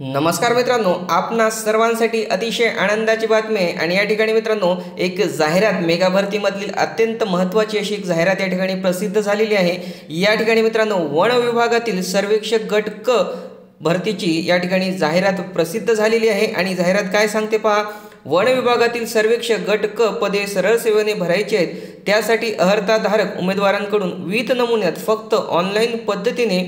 नमस्कार मित्रांनो आपणा सर्वांसाठी अतिशय आनंदाची बातमी आहे. आणि या ठिकाणी मित्रांनो एक जाहिरात मेगा भरतीमधील अत्यंत महत्त्वाची अशी एक जाहिरात या ठिकाणी प्रसिद्ध झालेली आहे. या ठिकाणी मित्रांनो वन विभागातील सर्वेक्षक गट क भरतीची या ठिकाणी जाहिरात प्रसिद्ध झालेली आहे. आणि जाहिरात काय सांगते पहा वन विभागातील सर्वेक्षक गट क पदे सरळ सेवेने भरायची आहेत. त्यासाठी अर्हताधारक उमेदवारांकडून विविध नमुन्यात फक्त ऑनलाईन पद्धतीने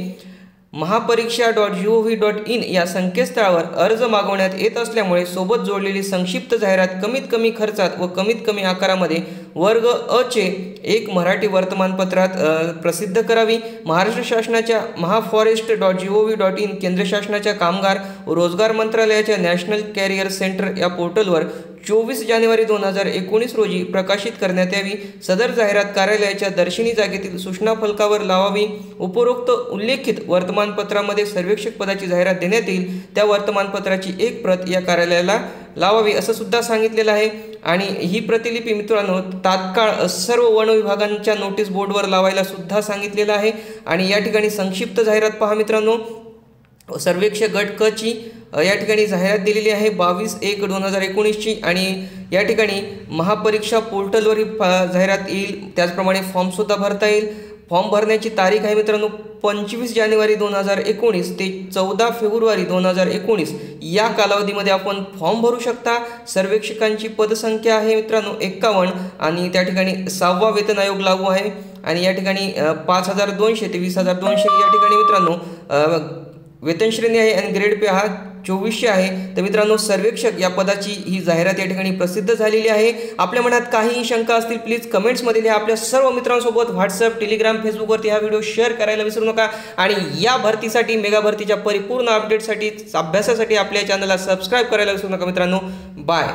Mahapariksha dot G O V dot in या संकेतस्थळावर अर्ज मागवण्यात येत असल्यामुळे सोबत जोडलेली संक्षिप्त जाहिरात कमीत कमी खर्चात व कमीत कमी आकारामध्ये वर्ग अ चे एक मराठी वर्तमानपत्रात प्रसिद्ध करावी. महाराष्ट्र शासनाच्या Mahaforest dot G O V dot in केंद्र शासनाच्या कामगार व रोजगार मंत्रालयाच्या नॅशनल कॅरियर सेंटर या पोर्टलवर चोवीस जानेवारी दोन हजार एकोणीस रोजी प्रकाशित करण्यात यावी. सदर जाहिरात कार्यालयाच्या दर्शनी जागेतील सूचना फलकावर लावावी. उपरोक्त उल्लेखित वर्तमानपत्रामध्ये सर्वेक्षक पदाची जाहिरात देण्यात येईल. त्या वर्तमानपत्राची एक प्रत या कार्यालयाला लावावी असं सुद्धा सांगितलेलं आहे. आणि ही प्रतिलिपी मित्रांनो तात्काळ सर्व वन विभागांच्या नोटीस बोर्डवर लावायला सुद्धा सांगितलेलं आहे. आणि या ठिकाणी संक्षिप्त जाहिरात पहा मित्रांनो. सर्वेक्षक गट कची या ठिकाणी जाहिरात दिलेली आहे बावीस एक दोन हजार एकोणीसची आणि या ठिकाणी महापरीक्षा पोर्टलवर जाहिरात येईल. त्याचप्रमाणे फॉर्मसुद्धा भरता येईल. फॉर्म भरण्याची तारीख आहे मित्रांनो पंचवीस जानेवारी दोन हजार एकोणीस ते चौदा फेब्रुवारी दोन हजार एकोणीस. या कालावधीमध्ये आपण फॉर्म भरू शकता. सर्वेक्षकांची पदसंख्या आहे मित्रांनो एक्कावन्न आणि त्या ठिकाणी सहावा वेतन आयोग लागू आहे. आणि या ठिकाणी पाच हजार दोनशे ते वीस हजार दोनशे या ठिकाणी मित्रांनो वेतनश्रेणी आहे आणि ग्रेड पे हा चोवीसशे आहे. तर मित्रांनो सर्वेक्षक या पदाची ही जाहिरात या ठिकाणी प्रसिद्ध झालेली आहे. आपल्या मनात काहीही शंका असतील प्लीज कमेंट्समध्ये लिहा. आपल्या सर्व मित्रांसोबत व्हॉट्सअप टेलिग्राम फेसबुकवरती हा व्हिडिओ शेअर करायला विसरू नका. आणि या भरतीसाठी मेगा भरतीच्या परिपूर्ण अपडेटसाठी अभ्यासासाठी आपल्या चॅनलला सबस्क्राईब करायला विसरू नका मित्रांनो. बाय